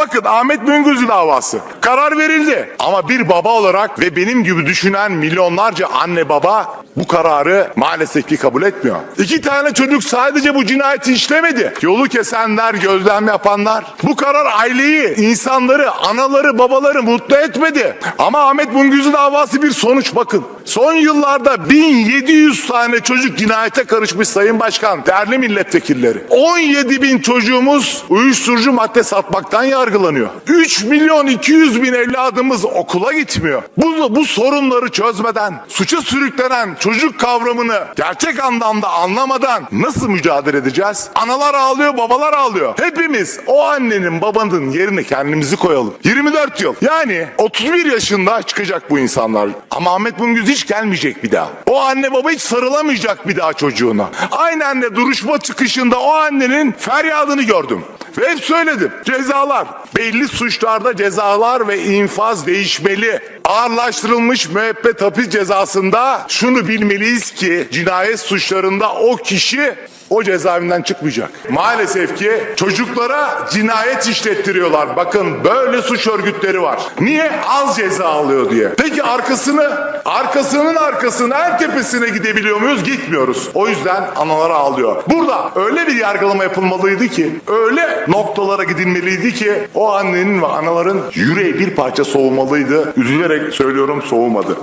Bakın Ahmet Mengüzü davası. Karar verildi. Ama bir baba olarak ve benim gibi düşünen milyonlarca anne baba bu kararı maalesef ki kabul etmiyor. İki tane çocuk sadece bu cinayeti işlemedi. Yolu kesenler, gözlem yapanlar. Bu karar aileyi, insanları, anaları, babaları mutlu etmedi. Ama Ahmet Mengüzü davası bir sonuç bakın. Son yıllarda 1700 tane çocuk cinayete karışmış Sayın Başkan, değerli milletvekilleri. 17 bin çocuğumuz uyuşturucu madde satmaktan yargılanıyor. 3 milyon 200 bin evladımız okula gitmiyor. Bu, bu sorunları çözmeden, suça sürüklenen çocuk kavramını gerçek anlamda anlamadan nasıl mücadele edeceğiz? Analar ağlıyor, babalar ağlıyor. Hepimiz o annenin babanın yerine kendimizi koyalım. 24 yıl. Yani 31 yaşında çıkacak bu insanlar. Ama Ahmet Bungüz hiç gelmeyecek bir daha. O anne baba hiç sarılamayacak bir daha çocuğuna. Aynı anne duruşma çıkışında o annenin feryadını gördüm. Ve hep söyledim. Cezalar. Belli suçlarda cezalar ve infaz değişmeli. Ağırlaştırılmış müebbet hapis cezasında şunu bilmeliyiz ki cinayet suçlarında o kişi o cezaevinden çıkmayacak. Maalesef ki çocuklara cinayet işlettiriyorlar. Bakın böyle suç örgütleri var. Niye? Az ceza alıyor diye. Peki arkasını, arkasının arkasına en tepesine gidebiliyor muyuz? Gitmiyoruz. O yüzden analar ağlıyor. Burada öyle bir yargılama yapılmalıydı ki, öyle noktalara gidilmeliydi ki o annenin ve anaların yüreği bir parça soğumalıydı. Üzülerek söylüyorum soğumadı.